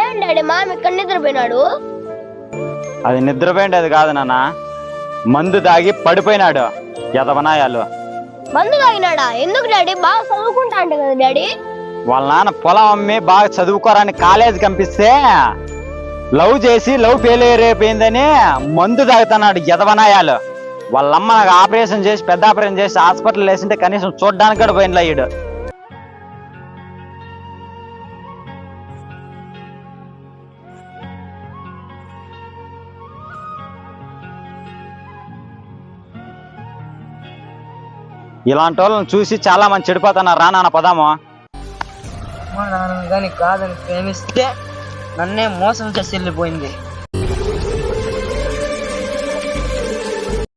ఏం డాడీ మామ ఇక్కడ నిద్రపోయినాడు? అది నిద్రపోయిండేది కాదు నాన్న. మందు దాగి పడిపోయినాడు ఎదవనాయాలు మందు తాగినాడా? ఎందుకు డాడీ? బాగా చదువుకుంటా అంటే కదా డాడీ. వాళ్ళ నాన్న పొలం అమ్మి బాగా చదువుకోరని కాలేజ్ పంపిస్తే లవ్ చేసి లవ్ ఫెయిల్ అయిపోయిందని మందు తాగుతున్నాడు ఎదవనాయాలు వాళ్ళమ్మ నాకు ఆపరేషన్ చేసి పెద్ద ఆపరేషన్ చేసి హాస్పిటల్ వేసింటే కనీసం చూడడానికి కూడా పోయినలే ఈడు. ఇలాంటి వాళ్ళని చూసి చాలా మంది చెడిపోతున్నారు. రా నాన్న పదాము. మా నాన్న కానీ కాదని ప్రేమిస్తే నన్నే మోసం చేసి వెళ్ళిపోయింది.